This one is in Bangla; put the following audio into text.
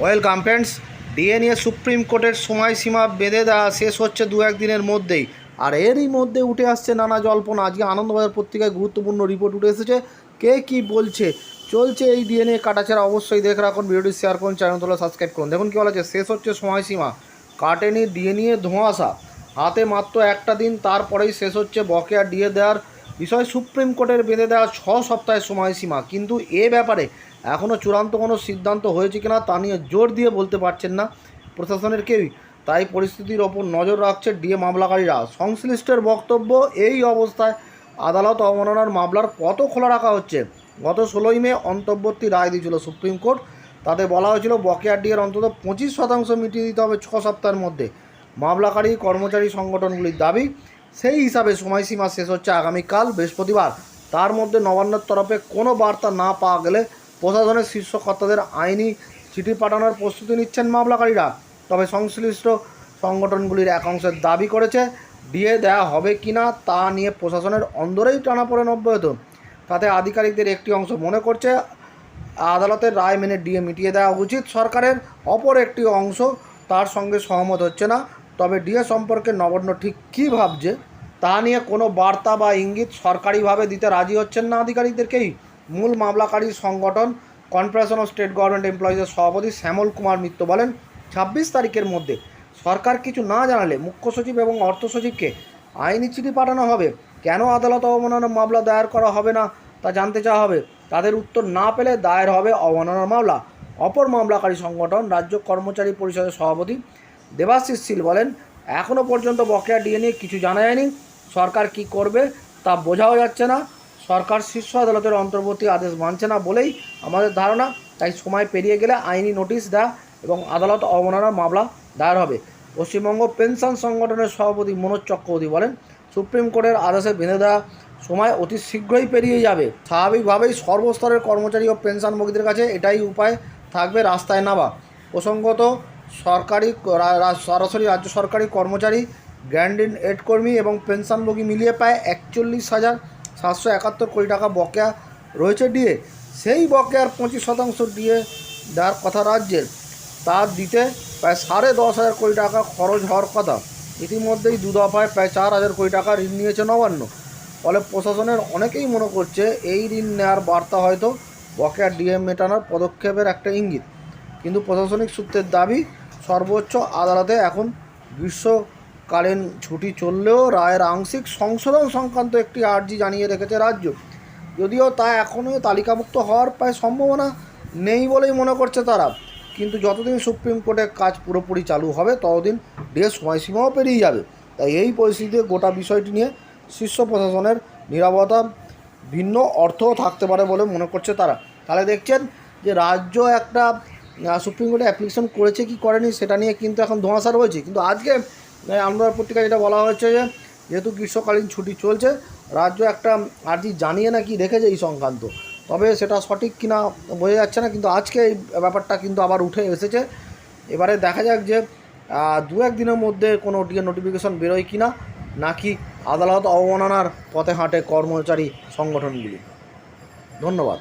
ওয়েলকাম ফ্রেন্ডস ডিএ নিয়ে সুপ্রিম কোর্টের সময়সীমা বেঁধে দেওয়া শেষ হচ্ছে দু একদিনের মধ্যেই। আর এরই মধ্যে উঠে আসছে নানা জল্পনা। আজকে আনন্দবাজার পত্রিকায় গুরুত্বপূর্ণ রিপোর্ট উঠে এসেছে। কে কি বলছে? চলছে এই ডিএনএ কাটাছেড়া। অবশ্যই দেখে রাখুন, ভিডিওটি শেয়ার করুন চ্যানেল তোলা সাবস্ক্রাইব করুন। দেখুন কী বলা আছে শেষ হচ্ছে সময়সীমা। কাটেনি ডিএনএ ধোঁয়াশা। হাতে মাত্র একটা দিন, তারপরেই শেষ হচ্ছে বকেয়া ডিএ দেওয়ার। বিষয় সুপ্রিম কোর্টের বেঁধে দেওয়া ছ সপ্তাহের সময়সীমা। কিন্তু এ ব্যাপারে এখনও চূড়ান্ত কোনো সিদ্ধান্ত হয়েছে কিনা তা নিয়ে জোর দিয়ে বলতে পারছেন না প্রশাসনের কেউই। তাই পরিস্থিতির ওপর নজর রাখছে ডিএ মামলাকারীরা। সংশ্লিষ্টের বক্তব্য এই অবস্থায় আদালত অবমাননার মামলার পথ খোলা রাখা হচ্ছে। গত ষোলোই মে অন্তর্বর্তী রায় দিয়েছিল সুপ্রিম কোর্ট। তাতে বলা হয়েছিল বকেয়া ডিএর অন্তত পঁচিশ শতাংশ মিটিয়ে দিতে হবে ছ সপ্তাহের মধ্যে। মামলাকারী, কর্মচারী সংগঠনগুলির দাবি, সেই হিসাবে সময়সীমা শেষ হচ্ছে আগামীকাল বৃহস্পতিবার। তার মধ্যে নবান্নের তরফে কোনো বার্তা না পাওয়া গেলে প্রশাসনের শীর্ষ কর্তাদের আইনি চিঠি পাঠানোর প্রস্তুতি নিচ্ছেন মামলাকারীরা। তবে সংশ্লিষ্ট সংগঠনগুলির এক অংশের দাবি করেছে ডিএ দেওয়া হবে কিনা তা নিয়ে প্রশাসনের অন্দরেই টানাপোড়েন অব্যাহত। তাতে আধিকারিকদের একটি অংশ মনে করছে, আদালতের রায় মেনে ডিএ মিটিয়ে দেওয়া উচিত, সরকারের অপর একটি অংশ তার সঙ্গে সহমত হচ্ছে না। তবে ডিএ সম্পর্কে নবান্ন ঠিক কী ভাবছে, তা নিয়ে কোনো বার্তা বা ইঙ্গিত সরকারিভাবে দিতে রাজি হচ্ছেন না আধিকারিকদেরকেই। মূল মামলাকারী সংগঠন কনফেডারেশন অফ স্টেট গভর্নমেন্ট এমপ্লয়িজের সভাপতি শ্যামল কুমার মিত্র বলেন, ছাব্বিশ তারিখের মধ্যে সরকার কিছু না জানালে মুখ্য সচিব এবং অর্থ সচিবকে আইনি চিঠি পাঠানো হবে। কেন আদালত অবমাননার মামলা দায়ের করা হবে না তা জানতে চাওয়া হবে। তাদের উত্তর না পেলে দায়ের হবে অবমাননার মামলা। অপর মামলাকারী সংগঠন রাজ্য কর্মচারী পরিষদের সভাপতি দেবাশিস শীল বলেন এখনও পর্যন্ত বকেয়া ডিএ নিয়ে কিছু জানা যায়নি। সরকার কি করবে তা বোঝাও যাচ্ছে না। সরকার শীর্ষ আদালতের অন্তর্বর্তী আদেশ মানছে না বলেই আমাদের ধারণা, তাই সময় পেরিয়ে গেলে আইনি নোটিশ দেওয়া এবং আদালত অবমাননার মামলা দায়ের হবে। পশ্চিমবঙ্গ পেনশন সংগঠনের সভাপতি মনোজ চক্রবর্তী বলেন, সুপ্রিম কোর্টের আদেশে বেঁধে দেওয়া সময় অতি শীঘ্রই পেরিয়ে যাবে। স্বাভাবিকভাবেই সর্বস্তরের কর্মচারী ও পেনশনভোগীদের কাছে এটাই উপায় থাকবে রাস্তায় নামা। প্রসঙ্গত, সরকারি সরাসরি রাজ্য সরকারি কর্মচারী গ্র্যান্ড এড কর্মী এবং পেনশনভোগী মিলিয়ে প্রায় একচল্লিশ হাজার সাতশো একাত্তর কোটি টাকা বকেয়া রয়েছে ডিএ সেই বকেয়ার পঁচিশ শতাংশ ডিএ দেওয়ার কথা রাজ্যের। তা দিতে প্রায় সাড়ে দশ হাজার কোটি টাকা খরচ হওয়ার কথা। ইতিমধ্যেই দু দফায় প্রায় চার হাজার কোটি টাকা ঋণ নিয়েছে নবান্ন। ফলে প্রশাসনের অনেকেই মনে করছে এই ঋণ নেওয়ার বার্তা হয়তো বকেয়া ডিএ মেটানোর পদক্ষেপের একটা ইঙ্গিত। কিন্তু প্রশাসনিক সূত্রের দাবি, সর্বোচ্চ আদালতে এখন গ্রীষ্মকালীন ছুটি চললেও রায়ের আংশিক সংশোধন সংক্রান্ত একটি আর্জি জানিয়ে রেখেছে রাজ্য। যদিও তা এখনও তালিকাভুক্ত হওয়ার প্রায় সম্ভাবনা নেই বলেই মনে করছে তারা। কিন্তু যতদিন সুপ্রিম কোর্টের কাজ পুরোপুরি চালু হবে, ততদিন ডিএ সময়সীমাও পেরিয়ে যাবে। তাই এই পরিস্থিতিতে গোটা বিষয়টি নিয়ে শীর্ষ প্রশাসনের নিরাপত্তা ভিন্ন অর্থও থাকতে পারে বলে মনে করছে তারা। তাহলে দেখছেন যে রাজ্য একটা সুপ্রিম কোর্টে অ্যাপ্লিকেশন করেছে কি করেনি সেটা নিয়ে কিন্তু এখন ধোঁয়াশা রয়েছে। কিন্তু আজকে আমরা পত্রিকায় যেটা বলা হয়েছে যে, যেহেতু গ্রীষ্মকালীন ছুটি চলছে, রাজ্য একটা আর্জি জানিয়ে নাকি রেখেছে এই সংক্রান্ত। তবে সেটা সঠিক কিনা বোঝা যাচ্ছে না, কিন্তু আজকে এই ব্যাপারটা কিন্তু আবার উঠে এসেছে। এবারে দেখা যাক যে দু এক দিনের মধ্যে কোনো ডিএ নোটিফিকেশন বেরোয় কিনা নাকি আদালত অবমাননার পথে হাঁটে কর্মচারী সংগঠনগুলি। ধন্যবাদ।